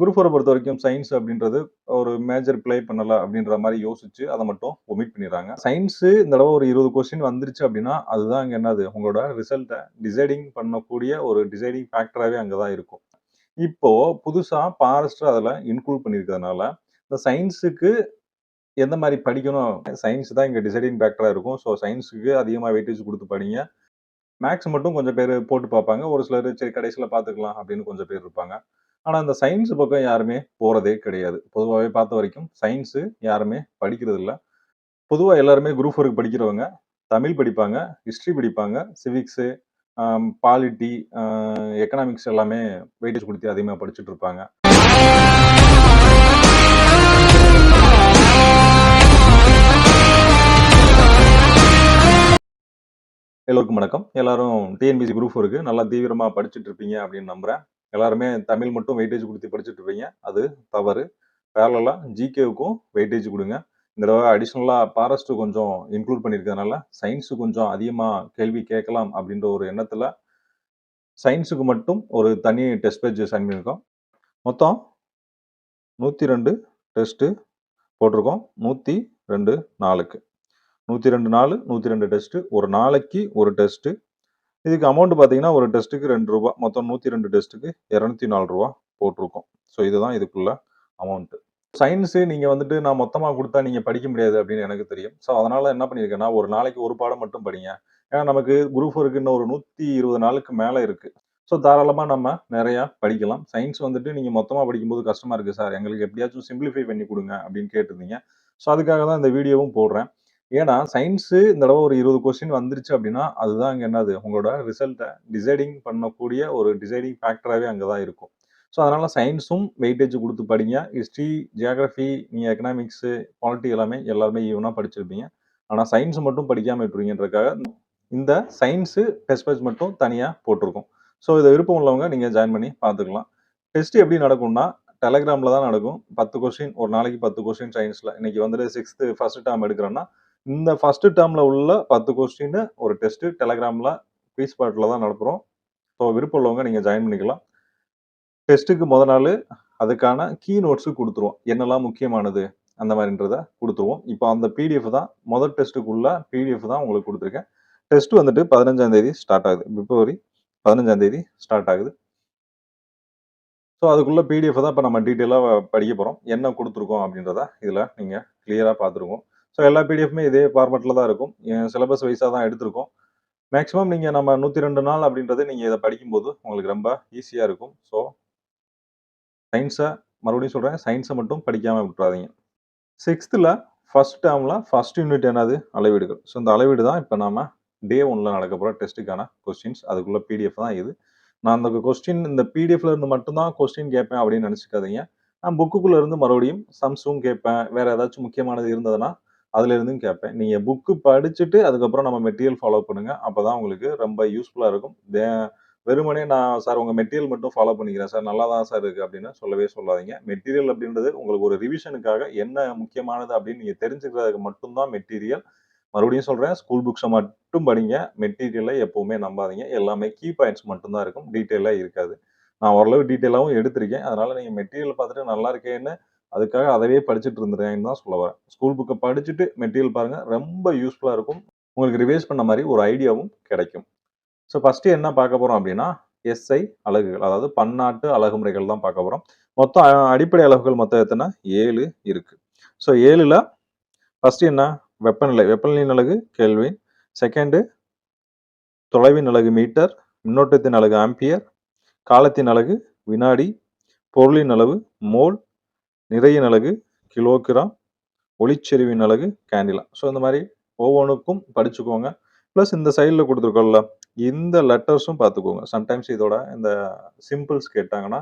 Group ஃபோரை பொறுத்த வரைக்கும் சயின்ஸ் அப்படின்றது ஒரு மேஜர் ப்ளே பண்ணல அப்படின்ற மாதிரி யோசிச்சு அதை மட்டும் ஒமிட் பண்ணிடுறாங்க. சயின்ஸு இந்த தடவை ஒரு இருபது கொஸ்டின் வந்துருச்சு அப்படின்னா அதுதான் அங்கே என்னது? உங்களோட ரிசல்ட்டை டிசைடிங் பண்ணக்கூடிய ஒரு டிசைடிங் ஃபேக்டராகவே அங்கே தான் இருக்கும். இப்போ புதுசாக பாரஸ்டர் அதில் இன்க்ளூட் பண்ணியிருக்கிறதுனால இந்த சயின்ஸுக்கு எந்த மாதிரி படிக்கணும்? சயின்ஸ் தான் இங்கே டிசைடிங் ஃபேக்டராக இருக்கும். ஸோ சயின்ஸுக்கு அதிகமாக வெயிட்டேஜ் கொடுத்து படிங்க. மேக்ஸ் மட்டும் கொஞ்சம் பேர் போட்டு பார்ப்பாங்க. ஒரு சிலர் சரி கடைசியில் பார்த்துக்கலாம் அப்படின்னு கொஞ்சம் பேர் இருப்பாங்க. ஆனால் இந்த சயின்ஸ் பக்கம் யாருமே போகிறதே கிடையாது. பொதுவாகவே பார்த்த வரைக்கும் சயின்ஸு யாருமே படிக்கிறது இல்லை. பொதுவாக எல்லாருமே குரூப் ஒர்க் படிக்கிறவங்க. தமிழ் படிப்பாங்க ஹிஸ்ட்ரி படிப்பாங்க சிவிக்ஸு பாலிட்டி எக்கனாமிக்ஸ் எல்லாமே வெயிட்டேஜ் கொடுத்து அதிகமாக படிச்சுட்டு இருப்பாங்க. எல்லோருக்கும் வணக்கம். எல்லாரும் டிஎன்பிசி குரூப் இருக்கு நல்லா தீவிரமாக படிச்சுட்டு இருப்பீங்க அப்படின்னு நம்புகிறேன் எல்லாருமே தமிழ் மட்டும் வெயிட்டேஜ் கொடுத்து படிச்சுட்டு இருப்பீங்க. அது தவறு. பேரலா ஜிகேவுக்கும் வெயிட்டேஜ் கொடுங்க. இந்த தடவை அடிஷ்னலாக பாரஸ்ட்டு கொஞ்சம் இன்க்ளூட் பண்ணியிருக்கிறதுனால சயின்ஸு கொஞ்சம் அதிகமாக கேள்வி கேட்கலாம் அப்படின்ற ஒரு எண்ணத்தில் சயின்ஸுக்கு மட்டும் ஒரு தனி டெஸ்ட் பேஜ் சைன் பண்ணியிருக்கோம். மொத்தம் நூற்றி ரெண்டு டெஸ்ட்டு போட்டிருக்கோம். நூற்றி ரெண்டு நாலுக்கு நூற்றி ரெண்டு நாலு நூற்றி ரெண்டு டெஸ்ட்டு ஒரு நாளைக்கு ஒரு டெஸ்ட்டு இதுக்கு அமௌண்ட் பார்த்தீங்கன்னா ஒரு டெஸ்ட்டுக்கு ரெண்டு ரூபா மொத்தம் நூற்றி ரெண்டு டெஸ்ட்டுக்கு இரநூத்தி நாலு ரூபா போட்டிருக்கோம். ஸோ இதுதான் இதுக்குள்ள அமௌண்ட்டு சயின்ஸு நீங்கள் வந்துட்டு நான் மொத்தமாக கொடுத்தா நீங்கள் படிக்க முடியாது அப்படின்னு எனக்கு தெரியும். ஸோ அதனால் என்ன பண்ணியிருக்கேன்னா ஒரு நாளைக்கு ஒரு பாடம் மட்டும் படிங்க. ஏன்னா நமக்கு குரூப் ஒர்க்கு இன்னும் ஒரு நூற்றி இருபது நாளுக்கு மேலே இருக்குது ஸோ தாராளமாக நம்ம நிறையா படிக்கலாம். சயின்ஸ் வந்துட்டு நீங்கள் மொத்தமாக படிக்கும்போது கஷ்டமாக இருக்குது சார். எங்களுக்கு எப்படியாச்சும் சிம்பிளிஃபை பண்ணி கொடுங்க அப்படின்னு கேட்டிருந்தீங்க. ஸோ அதுக்காக தான் இந்த வீடியோவும் போடுறேன். ஏன்னா சயின்ஸு இந்த தடவை ஒரு இருபது கொஸ்டின் வந்துருச்சு அப்படின்னா அதுதான் அங்கே என்னது? உங்களோட ரிசல்ட்டை டிசைடிங் பண்ணக்கூடிய ஒரு டிசைடிங் ஃபேக்டராகவே அங்கே தான் இருக்கும். ஸோ அதனால் சயின்ஸும் வெயிட்டேஜ் கொடுத்து படிங்க. ஹிஸ்ட்ரி ஜியாகிரஃபி நீங்கள் எக்கனாமிக்ஸு பாலிட்டி எல்லாமே எல்லாருமே ஈவனாக படிச்சிருப்பீங்க. ஆனால் சயின்ஸ் மட்டும் படிக்காமல் விட்டுருங்கன்றக்காக இந்த சயின்ஸு டெஸ்ட் பேஜ் மட்டும் தனியாக போட்டிருக்கோம். ஸோ இதை விருப்பம் உள்ளவங்க நீங்கள் ஜாயின் பண்ணி பார்த்துக்கலாம். டெஸ்ட் எப்படி நடக்கும்னா டெலகிராமில் தான் நடக்கும். பத்து கொஸ்டின் ஒரு நாளைக்கு பத்து கொஸ்டின் சயின்ஸில் இன்றைக்கி வந்துட்டு சிக்ஸ்த்து ஃபஸ்ட்டு டேர்ம் எடுக்கிறோன்னா இந்த ஃபர்ஸ்ட் டேர்மில் உள்ள பத்து கொஸ்டின் ஒரு டெஸ்ட்டு டெலகிராமில் பீஸ் பாட்டில் தான் நடத்துகிறோம் ஸோ விருப்பம் உள்ளவங்க நீங்கள் ஜாயின் பண்ணிக்கலாம். டெஸ்ட்டுக்கு முத நாள் அதுக்கான கீ நோட்ஸு கொடுத்துருவோம். என்னெல்லாம் முக்கியமானது அந்த மாதிரின்றத கொடுத்துருவோம். இப்போ அந்த பிடிஎஃப் தான் முதல் டெஸ்ட்டுக்குள்ள பிடிஎஃப் தான் உங்களுக்கு கொடுத்துருக்கேன். டெஸ்ட் வந்துட்டு பதினஞ்சாம் தேதி ஸ்டார்ட் ஆகுது. பிப்ரவரி பதினஞ்சாம் தேதி ஸ்டார்ட் ஆகுது. ஸோ அதுக்குள்ளே பிடிஎஃப் தான் இப்போ நம்ம டீட்டெயிலாக படிக்க போகிறோம் என்ன கொடுத்துருக்கோம் அப்படின்றத இதில் நீங்கள் கிளியராக பார்த்துருக்கோம் ஸோ எல்லா பிடிஎஃப்மே இதே ஃபார்மெட்டில் தான் இருக்கும். சிலபஸ் வைஸாக தான் எடுத்திருக்கோம். மேக்ஸிமம் நீங்கள் நம்ம நூற்றி ரெண்டு நாள் அப்படின்றது நீங்கள் இதை படிக்கும்போது உங்களுக்கு ரொம்ப ஈஸியாக இருக்கும். ஸோ சயின்ஸை மறுபடியும் சொல்கிறேன் சயின்ஸை மட்டும் படிக்காமல் விட்டுறாதீங்க. சிக்ஸ்த்தில் ஃபர்ஸ்ட் டேர்மில் ஃபர்ஸ்ட் யூனிட் என்னது? அளவீடுகள். ஸோ இந்த அளவீடு தான் இப்போ நம்ம டே ஒன்னில் நடக்க போகிற டெஸ்ட்டுக்கான கொஸ்டின்ஸ் அதுக்குள்ளே பிடிஎஃப் தான் இது. நான் அந்த கொஸ்டின் இந்த பிடிஎஃப்ல இருந்து மட்டும்தான் கொஸ்டின் கேட்பேன் அப்படின்னு நினச்சிக்காதீங்க. நான் புக்குக்குள்ளே இருந்து மறுபடியும் சம்ஸும் கேட்பேன். வேறு ஏதாச்சும் முக்கியமானது இருந்ததுன்னா அதுல இருந்தும் கேட்பேன் நீங்க புக்கு படிச்சுட்டு அதுக்கப்புறம் நம்ம மெட்டீரியல் ஃபாலோ பண்ணுங்க. அப்பதான் உங்களுக்கு ரொம்ப யூஸ்ஃபுல்லா இருக்கும். தே- வெறுமனே நான் சார் உங்கள் மெட்டீரியல் மட்டும் ஃபாலோ பண்ணிக்கிறேன் சார். நல்லா தான் சார் இருக்குது அப்படின்னு சொல்லவே சொல்லாதீங்க. மெட்டீரியல் அப்படின்றது உங்களுக்கு ஒரு ரிவிஷனுக்காக என்ன முக்கியமானது அப்படின்னு நீங்கள் தெரிஞ்சுக்கிறதுக்கு மட்டும்தான் மெட்டீரியல் மறுபடியும் சொல்கிறேன் ஸ்கூல் புக்ஸை மட்டும் படிங்க. மெட்டீரியலை எப்போவுமே நம்பாதீங்க. எல்லாமே கீ பாயிண்ட்ஸ் மட்டும்தான் இருக்கும். டீட்டெயிலாக இருக்காது. நான் ஓரளவு டீட்டெயிலாகவும் எடுத்திருக்கேன். அதனால் நீங்கள் மெட்டீரியல் பார்த்துட்டு நல்லா இருக்கேன்னு அதுக்காக அதவே படிச்சுட்டு இருந்துருக்காங்கன்னு தான் சொல்ல வரேன். ஸ்கூல் புக்கை படிச்சுட்டு மெட்டீரியல் பாருங்கள் ரொம்ப யூஸ்ஃபுல்லாக இருக்கும். உங்களுக்கு ரிவைஸ் பண்ண மாதிரி ஒரு ஐடியாவும் கிடைக்கும். ஸோ ஃபஸ்ட்டு என்ன பார்க்க போகிறோம் அப்படின்னா எஸ்ஐ அலகுகள் அதாவது பன்னாட்டு அழகு முறைகள் தான் பார்க்க போகிறோம் மொத்தம் அடிப்படை அலகுகள் மொத்தம் எத்தனை? ஏழு இருக்குது ஸோ ஏழில் ஃபஸ்ட்டு என்ன? வெப்பநிலை வெப்பநிலையின் அலகு கெல்வின் செகண்டு தொலைவின் அலகு மீட்டர் மின்னோட்டத்தின் அலகு ஆம்பியர் காலத்தின் அலகு வினாடி. பொருளின் அளவு மோல் நிறையின் அலகு கிலோகிராம் ஒளிச்செறிவின் அலகு கேண்டிலா. ஸோ இந்த மாதிரி ஒவ்வொன்றுக்கும் படிச்சுக்கோங்க. ப்ளஸ் இந்த சைடில் கொடுத்துருக்கோம்ல இந்த லெட்டர்ஸும் பார்த்துக்கோங்க. சம்டைம்ஸ் இதோட இந்த சிம்பிள்ஸ் கேட்டாங்கன்னா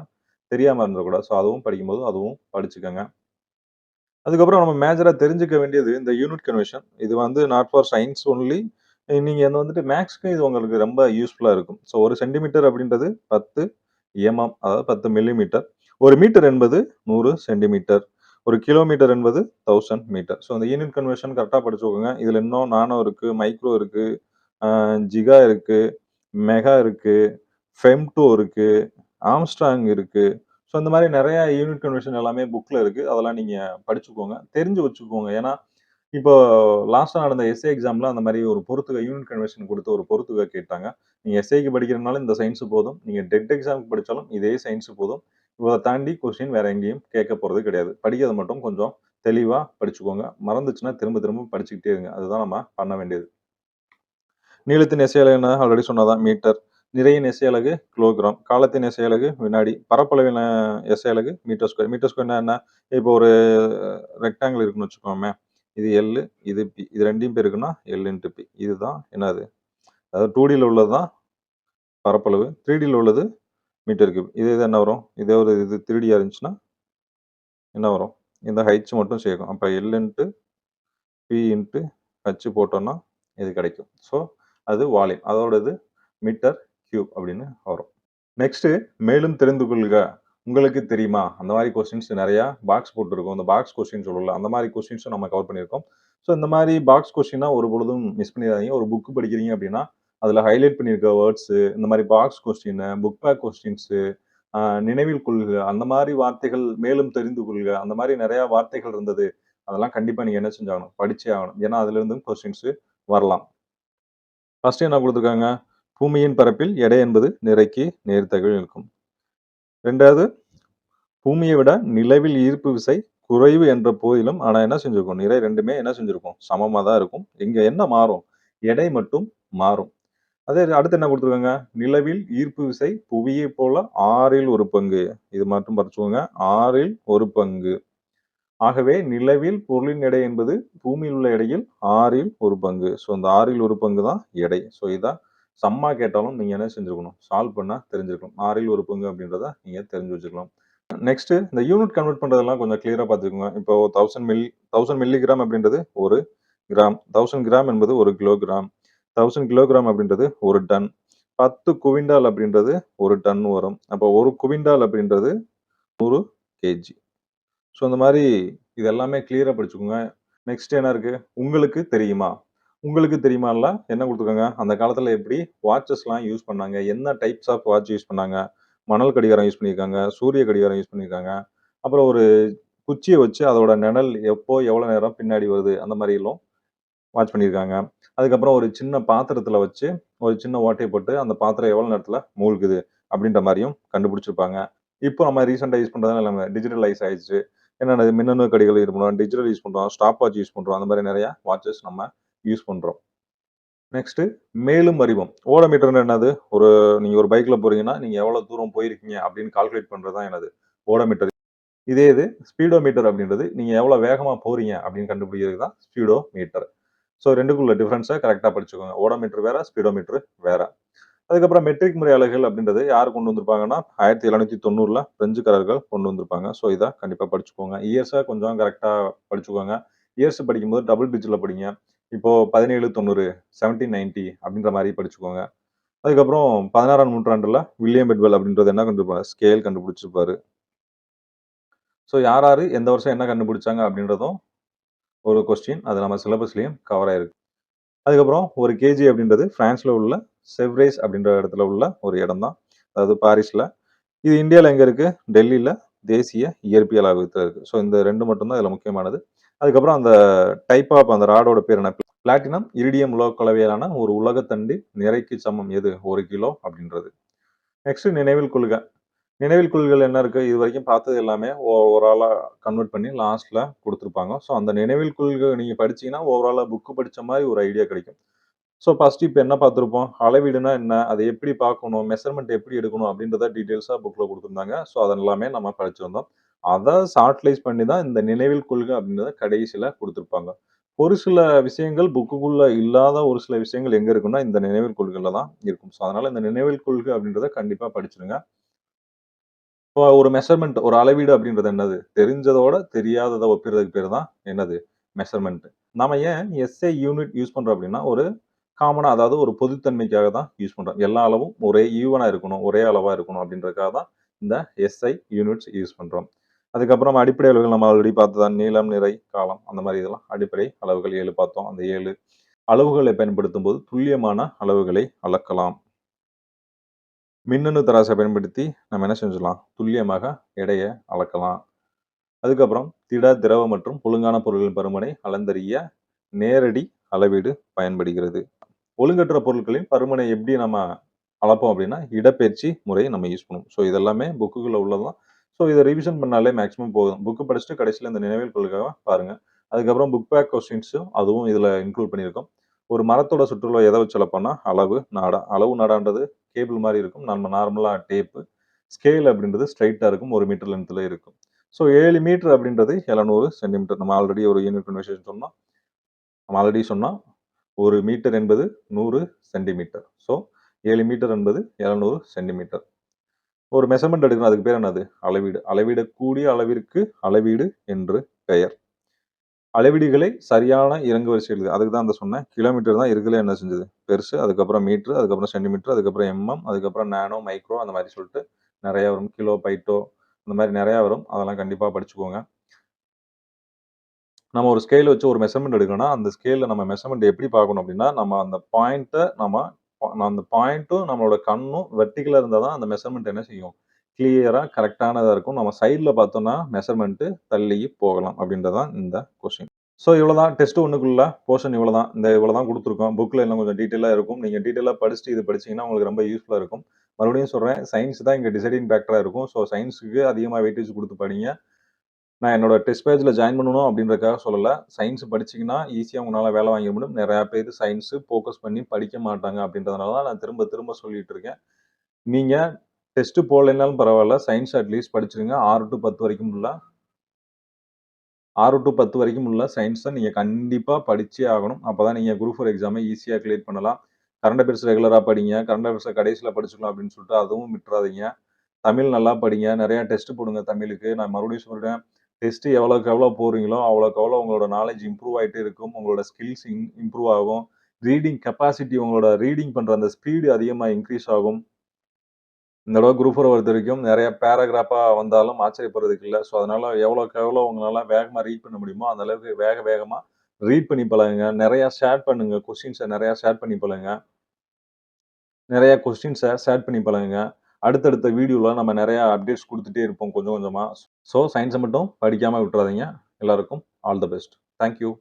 தெரியாமல் இருந்துடக்கூடாது. ஸோ அதுவும் படிக்கும்போது அதுவும் படிச்சுக்கோங்க. அதுக்கப்புறம் நம்ம மேஜராக தெரிஞ்சுக்க வேண்டியது இந்த யூனிட் கன்வென்ஷன் இது வந்து நாட் ஃபார் சயின்ஸ் ஒன்லி நீங்கள் வந்துட்டு மேக்ஸ்க்கு இது உங்களுக்கு ரொம்ப யூஸ்ஃபுல்லாக இருக்கும். ஸோ ஒரு சென்டிமீட்டர் அப்படின்றது பத்து எம்எம் அதாவது பத்து மில்லிமீட்டர் ஒரு மீட்டர் என்பது நூறு சென்டிமீட்டர் ஒரு கிலோமீட்டர் என்பது தௌசண்ட் மீட்டர் ஸோ இந்த யூனிட் கன்வர்ஷன் கரெக்டாக படிச்சுக்கோங்க. இதில் இன்னும் நானோ இருக்குது மைக்ரோ இருக்குது ஜிகா இருக்குது மெகா இருக்குது ஃபெம்டோ இருக்குது ஆம்ஸ்ட்ராங் இருக்குது ஸோ இந்த மாதிரி நிறைய யூனிட் கன்வர்ஷன் எல்லாமே புக்கில் இருக்குது அதெல்லாம் நீங்கள் படிச்சுக்கோங்க. தெரிஞ்சு வச்சுக்கோங்க. ஏன்னா இப்போ லாஸ்ட்டாக நடந்த எஸ்ஏ எக்ஸாமில் அந்த மாதிரி ஒரு பொறுத்துக யூனிட் கன்வர்ஷன் கொடுத்து ஒரு பொறுத்துக கேட்டாங்க. நீங்கள் எஸ்ஏக்கு படிக்கிறதுனால இந்த சயின்ஸு போதும். நீங்கள் டெட் எக்ஸாமுக்கு படித்தாலும் இதே சயின்ஸு போதும். இதை தாண்டி கொஸ்டின் வேற எங்கேயும் கேட்க போகிறது கிடையாது. படிக்கிறது மட்டும் கொஞ்சம் தெளிவாக படிச்சுக்கோங்க. மறந்துச்சுன்னா திரும்ப திரும்ப படிச்சுக்கிட்டே இருங்க. அதுதான் நம்ம பண்ண வேண்டியது. நீளத்தின் நெசை அழகு என்ன? ஆல்ரெடி சொன்னதான். மீட்டர் நிறையின் எஸ்ஐ அலகு கிலோகிராம் காலத்தின் எஸ்ஐ அலகு வினாடி. பரப்பளவின் எஸ்ஐ அழகு மீட்டர் ஸ்கொயர் மீட்டர் ஸ்கொயர் என்ன? இப்போ ஒரு ரெக்டாங்கிள் இருக்குன்னு வச்சுக்கோமே. இது எல் இது பி இது ரெண்டையும் பேருக்குன்னா எல் இன்ட்டு பி இதுதான் என்னது? அதாவது டூ டியில் உள்ளது தான் பரப்பளவு. த்ரீ டியில் உள்ளது மீட்டர் கியூப் இது இது என்ன வரும்? இதே ஒரு இது திருடியாக இருந்துச்சுன்னா என்ன வரும்? இந்த ஹைட்ஸ் மட்டும் சேர்க்கும். அப்போ L into B into H போட்டோன்னா இது கிடைக்கும். ஸோ அது வால்யூம். அதோட இது மீட்டர் கியூப் அப்படின்னு வரும். நெக்ஸ்ட்டு மேலும் தெரிந்து கொள்க. உங்களுக்கு தெரியுமா? அந்த மாதிரி கொஸ்டின்ஸ் நிறையா பாக்ஸ் போட்டிருக்கோம். அந்த பாக்ஸ் கொஸ்டின் சொல்லல அந்த மாதிரி கொஸ்டின்ஸும் நம்ம கவர் பண்ணியிருக்கோம். ஸோ இந்த மாதிரி பாக்ஸ் கொஸ்டினா ஒரு பொழுதும் மிஸ் பண்ணிடாதீங்க. ஒரு புக்கு படிக்கிறீங்க அப்படின்னா அதில் ஹைலைட் பண்ணியிருக்க வேர்ட்ஸு இந்த மாதிரி box question book back questions நினைவில் கொள்க அந்த மாதிரி வார்த்தைகள் மேலும் தெரிந்து கொள்க அந்த மாதிரி நிறையா வார்த்தைகள் இருந்தது. அதெல்லாம் கண்டிப்பாக நீங்கள் என்ன செஞ்சாகணும்? படிச்சே ஆகணும். ஏன்னா அதுலேருந்து கொஸ்டின்ஸு வரலாம். ஃபஸ்ட்டு என்ன கொடுத்துருக்காங்க? பூமியின் பரப்பில் எடை என்பது நிறைக்கு நேர்த்தகவில் இருக்கும். ரெண்டாவது பூமியை விட நிலவில் ஈர்ப்பு விசை குறைவு என்ற போதிலும் ஆனால் என்ன செஞ்சுருக்கோம்? நிறை ரெண்டுமே என்ன செஞ்சுருக்கோம்? சமமாக தான் இருக்கும். இங்கே என்ன மாறும்? எடை மட்டும் மாறும். அதே அடுத்து என்ன கொடுத்துருக்காங்க? நிலவில் ஈர்ப்பு விசை புவியை போல ஆறில் ஒரு பங்கு. இது மட்டும் படிச்சுக்கோங்க ஆறில் ஒரு பங்கு. ஆகவே நிலவில் பொருளின் எடை என்பது பூமியில் உள்ள எடையில் ஆறில் ஒரு பங்கு. ஸோ இந்த ஆறில் ஒரு பங்கு தான் எடை. ஸோ இதான் சம்மா கேட்டாலும் நீங்கள் என்ன செஞ்சுருக்கணும்? சால்வ் பண்ணால் தெரிஞ்சுக்கணும் ஆறில் ஒரு பங்கு அப்படின்றத நீங்கள் தெரிஞ்சு வச்சுக்கலாம் நெக்ஸ்ட் இந்த யூனிட் கன்வெர்ட் பண்ணுறதெல்லாம் கொஞ்சம் கிளியராக பார்த்துக்கோங்க. இப்போ தௌசண்ட் மில் தௌசண்ட் மில்லிகிராம் அப்படின்றது ஒரு கிராம் தௌசண்ட் கிராம் என்பது ஒரு கிலோகிராம் தௌசண்ட் கிலோகிராம் அப்படின்றது ஒரு டன். பத்து குவிண்டால் அப்படின்றது ஒரு டன் வரும் அப்போ ஒரு குவிண்டால் அப்படின்றது நூறு கேஜி ஸோ இந்த மாதிரி இது எல்லாமே கிளியராக படிச்சுக்கோங்க. நெக்ஸ்ட் என்ன இருக்குது உங்களுக்கு தெரியுமா? உங்களுக்கு தெரியுமால என்ன கொடுத்துருக்காங்க? அந்த காலத்தில் எப்படி வாட்சஸ்லாம் யூஸ் பண்ணாங்க. என்ன டைப்ஸ் ஆஃப் வாட்ச் யூஸ் பண்ணாங்க? மணல் கடிகாரம் யூஸ் பண்ணியிருக்காங்க. சூரிய கடிகாரம் யூஸ் பண்ணியிருக்காங்க. அப்புறம் ஒரு குச்சியை வச்சு அதோட நிழல் எப்போ எவ்வளோ நேரம் பின்னாடி வருது? அந்த மாதிரிலாம் வாட்ச் பண்ணியிருக்காங்க. அதுக்கப்புறம் ஒரு சின்ன பாத்திரத்தில் வச்சு ஒரு சின்ன ஓட்டையை போட்டு அந்த பாத்திரம் எவ்வளோ நேரத்தில் மூழ்குது அப்படின்ற மாதிரியும் கண்டுபிடிச்சிருப்பாங்க. இப்போ நம்ம ரீசெண்டாக யூஸ் பண்ணுறது எல்லாமே டிஜிட்டலைஸ் ஆயிடுச்சு. என்னென்ன மின்னணு கடிகள் யூஸ் பண்ணுறோம் டிஜிட்டல் யூஸ் பண்ணுறோம் ஸ்டாப் வாட்ச் யூஸ் பண்ணுறோம் அந்த மாதிரி நிறையா வாட்சஸ் நம்ம யூஸ் பண்ணுறோம் நெக்ஸ்ட்டு மேலும் அறிவோம். ஓடோமீட்டர்னு என்னது? ஒரு நீங்கள் ஒரு பைக்கில் போகிறீங்கன்னா நீங்கள் எவ்வளோ தூரம் போயிருக்கீங்க அப்படின்னு கால்குலேட் பண்ணுறது தான் என்னது? ஓடோமீட்டர். இதே இது ஸ்பீடோ மீட்டர் அப்படின்றது நீங்கள் எவ்வளோ வேகமாக போகிறீங்க அப்படின்னு கண்டுபிடிக்கிறது தான் ஸ்பீடோ மீட்டர் ஸோ ரெண்டுக்குள்ள டிஃப்ரென்ஸை கரெக்டாக படிச்சுக்கோங்க. ஓடோமீட்டர் வேற ஸ்பீடோமீட்டர் வேற. அதுக்கப்புறம் மெட்ரிக் முறை அலகுகள் அப்படின்றது யார் கொண்டு வந்திருப்பாங்கன்னா ஆயிரத்தி எழுநூத்தி தொண்ணூறுல பிரெஞ்சுக்காரர்கள் கொண்டு வந்திருப்பாங்க. ஸோ இதை கண்டிப்பாக படிச்சுக்கோங்க. இயர்ஸை கொஞ்சம் கரெக்டாக படிச்சுக்கோங்க. இயர்ஸ் படிக்கும்போது டபுள் டிஜிட்டில் படிங்க. இப்போ பதினேழு தொண்ணூறு செவன்டீன் நைன்ட்டி அப்படின்ற மாதிரி படிச்சுக்கோங்க. அதுக்கப்புறம் பதினாறாம் நூற்றாண்டில் வில்லியம் பெட்வெல் அப்படின்றது என்ன கண்டுபிடிப்பாரு? ஸ்கேல் கண்டுபிடிச்சிருப்பாரு. ஸோ யார் யார் எந்த வருஷம் என்ன கண்டுபிடிச்சாங்க அப்படின்றதும் ஒரு கொஸ்டின் அது நம்ம சிலபஸ்லேயும் கவர் ஆயிருக்கு. அதுக்கப்புறம் ஒரு கேஜி அப்படின்றது ஃப்ரான்ஸில் உள்ள செவ்ரேஸ் அப்படின்ற இடத்துல உள்ள ஒரு இடம் தான் அதாவது பாரிஸில் இது இந்தியாவில் எங்கே இருக்குது டெல்லியில் தேசிய இயற்பியல் ஆய்வகத்தில் இருக்குது ஸோ இந்த ரெண்டு மட்டும்தான் இதில் முக்கியமானது. அதுக்கப்புறம் அந்த டைப் ஆஃப் அந்த ராடோட பேர் என்ன? பிளாட்டினம் இரிடியம் உலக கலவையிலான ஒரு உலகத்தண்டு நிறைக்கு சமம் எது? ஒரு கிலோ அப்படின்றது. நெக்ஸ்ட் நினைவில் கொள்க. நினைவில் கொள்கைகள் என்ன இருக்குது இது வரைக்கும் பார்த்தது எல்லாமே ஓவராலாக கன்வெர்ட் பண்ணி லாஸ்ட்டில் கொடுத்துருப்பாங்க. ஸோ அந்த நினைவில் கொள்கை நீங்கள் படிச்சீங்கன்னா ஓவராலாக புக்கு படித்த மாதிரி ஒரு ஐடியா கிடைக்கும். ஸோ ஃபஸ்ட்டு இப்போ என்ன பார்த்துருப்போம்? அளவீடுனா என்ன? அதை எப்படி பார்க்கணும்? மெஷர்மெண்ட் எப்படி எடுக்கணும்? அப்படின்றத டீட்டெயில்ஸாக புக்கில் கொடுத்துருந்தாங்க. ஸோ அதெல்லாமே நம்ம படிச்சிருந்தோம் அதை ஷார்ட்லைஸ் பண்ணி தான் இந்த நினைவில் கொள்கை அப்படின்றத கடைசியில் கொடுத்துருப்பாங்க. ஒரு சில விஷயங்கள் புக்குக்குள்ளே இல்லாத ஒரு சில விஷயங்கள் எங்கே இருக்குன்னா இந்த நினைவில் கொள்கையில் தான் இருக்கும். ஸோ அதனால் இந்த நினைவில் கொள்கை அப்படின்றத கண்டிப்பாக படிச்சிருங்க. ஒரு மெஷர்மெண்ட் ஒரு அளவீடு அப்படின்றது என்னது? தெரிஞ்சதோட தெரியாததை ஒப்பிடுறதுக்கு பேர் தான் என்னது? மெஷர்மெண்ட் நம்ம ஏன் எஸ்ஐ யூனிட் யூஸ் பண்ணுறோம் அப்படின்னா ஒரு காமனாக அதாவது ஒரு பொதுத்தன்மைக்காக தான் யூஸ் பண்ணுறோம் எல்லா அளவும் ஒரே ஈவனாக இருக்கணும் ஒரே அளவாக இருக்கணும் அப்படின்றதுக்காக தான் இந்த எஸ்ஐ யூனிட்ஸ் யூஸ் பண்ணுறோம் அதுக்கப்புறம் அடிப்படை அளவுகள் நம்ம ஆல்ரெடி பார்த்ததான் நீளம் நிறை காலம் அந்த மாதிரி இதெல்லாம் அடிப்படை அளவுகள் ஏழு பார்த்தோம். அந்த ஏழு அளவுகளை பயன்படுத்தும் போது துல்லியமான அளவுகளை அளக்கலாம். மின்னணு தராசை பயன்படுத்தி நம்ம என்ன செஞ்சிடலாம்? துல்லியமாக எடையை அளக்கலாம். அதுக்கப்புறம் திட திரவ மற்றும் ஒழுங்கான பொருட்களின் பருமனை அளந்தறிய நேரடி அளவீடு பயன்படுகிறது. ஒழுங்கற்ற பொருட்களின் பருமனை எப்படி நம்ம அளப்போம் அப்படின்னா இடப்பெயர்ச்சி முறையை நம்ம யூஸ் பண்ணுவோம். ஸோ இதெல்லாமே புக்குகளில் உள்ளதான் ஸோ இதை ரிவிஷன் பண்ணாலே மேக்ஸிமம் போதும். புக்கு படிச்சுட்டு கடைசியில் இந்த நினைவில் கொள்கையாக பாருங்கள் அதுக்கப்புறம் புக் பேக் கொஸ்டின்ஸும் அதுவும் இதில் இன்க்ளூட் பண்ணியிருக்கோம். ஒரு மரத்தோட சுற்றுலா எதை வச்சு அளப்போம்னா அளவு நாடா அளவு நாடான்றது கேபிள் மாதிரி இருக்கும். நம்ம நார்மலாக டேப்பு ஸ்கேல் அப்படின்றது ஸ்ட்ரைட்டாக இருக்கும். ஒரு மீட்டர் லென்த்தில் இருக்கும். ஸோ ஏழு மீட்டர் அப்படின்றது எழுநூறு சென்டிமீட்டர் நம்ம ஆல்ரெடி ஒரு யூனிட் கன்வர்சேஷன் சொன்னோம். நம்ம ஆல்ரெடி சொன்னால் ஒரு மீட்டர் என்பது நூறு சென்டிமீட்டர் ஸோ ஏழு மீட்டர் என்பது எழுநூறு சென்டிமீட்டர் ஒரு மெஷர்மெண்ட் எடுக்கணும். அதுக்கு பேர் என்னது? அளவீடு. அளவிடக்கூடிய அளவிற்கு அளவீடு என்று பெயர். அளவீடுகளை சரியான இறங்கு வரிசை எழுது. அதுக்கு தான் அந்த சொன்னேன். கிலோமீட்டர் தான் இருக்குல்ல என்ன செஞ்சது? பெருசு அதுக்கப்புறம் மீட்ரு அதுக்கப்புறம் சென்டிமீட்டர் அதுக்கப்புறம் எம்எம் அதுக்கப்புறம் நானோ மைக்ரோ அந்த மாதிரி சொல்லிட்டு நிறைய வரும். கிலோ பைட்டோ இந்த மாதிரி நிறையா வரும். அதெல்லாம் கண்டிப்பாக படிச்சுக்கோங்க. நம்ம ஒரு ஸ்கேல் வச்சு ஒரு மெஷர்மெண்ட் எடுக்கணும்னா அந்த ஸ்கேலில் நம்ம மெஷர்மெண்ட் எப்படி பார்க்கணும் அப்படின்னா நம்ம அந்த பாயிண்ட்டை நம்ம அந்த பாயிண்ட்டும் நம்மளோட கண்ணும் வெர்டிகலாக இருந்தால் தான் அந்த மெஷர்மெண்ட் என்ன செய்யும்? கிளியராக கரெக்டானதாக இருக்கும். நம்ம சைடில் பார்த்தோன்னா மெஷர்மெண்ட்டு தள்ளி போகலாம் அப்படின்றதான் இந்த கொஸ்டின் ஸோ இவ்வளோ தான் டெஸ்ட் ஒன்றுக்குள்ள போர்ஷன் இவ்வளோ தான் இந்த இவ்வளோ தான் கொடுத்துருக்கோம். புக்கில் இன்னும் கொஞ்சம் டீட்டெயிலாக இருக்கும். நீங்கள் டீட்டெயிலாக படிச்சுட்டு இது படிச்சீங்கன்னா உங்களுக்கு ரொம்ப யூஸ்ஃபுல்லாக இருக்கும். மறுபடியும் சொல்கிறேன் சயின்ஸ் தான் இங்கே டிசைடிங் ஃபேக்டராக இருக்கும். ஸோ சயின்ஸுக்கு அதிகமாக வெயிட்டேஜ் கொடுத்து படிங்க. நான் என்னோட டெஸ்ட் பேஜில் ஜாயின் பண்ணணும் அப்படின்றக்காக சொல்லலை. சயின்ஸ் படிச்சிங்கன்னா ஈஸியாக உங்களால் வேலை வாங்கிட முடியும். நிறையா பேர் சயின்ஸு ஃபோக்கஸ் பண்ணி படிக்க மாட்டாங்க அப்படின்றதுனால தான் நான் திரும்ப திரும்ப சொல்லிகிட்டு இருக்கேன். நீங்கள் டெஸ்ட்டு போடலைனாலும் பரவாயில்ல. சயின்ஸ் அட்லீஸ்ட் படிச்சிருங்க. ஆறு டு பத்து வரைக்கும் உள்ள ஆறு டு பத்து வரைக்கும் உள்ள சயின்ஸை நீங்கள் கண்டிப்பாக படிச்சே ஆகணும். அப்போ தான் நீங்கள் குரூப் ஃபோர் எக்ஸாமை ஈஸியாக கிளியர் பண்ணலாம். கரண்ட் அஃபேர்ஸ் ரெகுலராக படிங்க. கரண்ட் அஃபேர்ஸை கடைசியில் படிச்சுக்கலாம் அப்படின்னு சொல்லிட்டு அதுவும் விட்டுறாதீங்க. தமிழ் நல்லா படிங்க. நிறையா டெஸ்ட் போடுங்க தமிழுக்கு. நான் மறுபடியும் சொல்கிறேன் டெஸ்ட் எவ்வளோக்கு எவ்வளோ போகிறீங்களோ அவ்வளோக்கு எவ்வளோ உங்களோட நாலேஜ் இம்ப்ரூவ் ஆகிட்டே இருக்கும். உங்களோட ஸ்கில்ஸ் இம்ப்ரூவ் ஆகும். ரீடிங் கெப்பாசிட்டி உங்களோட ரீடிங் பண்ணுற அந்த ஸ்பீடு அதிகமாக இன்க்ரீஸ் ஆகும். இந்த தடவை குரூப் ஃபோர் பொறுத்த வரைக்கும் நிறைய பேராகிராஃபாக வந்தாலும் ஆச்சரியப்படுறதுக்கு இல்லை. ஸோ அதனால் எவ்வளோக்கு எவ்வளோ உங்களால் வேகமாக ரீட் பண்ண முடியுமோ அந்த அளவுக்கு வேக வேகமாக ரீட் பண்ணி பழகுங்க. நிறையா ஷேர் பண்ணுங்க. கொஸ்டின்ஸை நிறையா ஷேர் பண்ணி பழகுங்க. நிறையா கொஸ்டின்ஸை ஷேர் பண்ணி பழகுங்க. அடுத்தடுத்த வீடியோவில் நம்ம நிறையா அப்டேட்ஸ் கொடுத்துட்டே இருப்போம் கொஞ்சம் கொஞ்சமாக ஸோ சயின்ஸை மட்டும் படிக்காமல் விட்டுறாதீங்க. எல்லாருக்கும் ஆல் த பெஸ்ட் தேங்க்யூ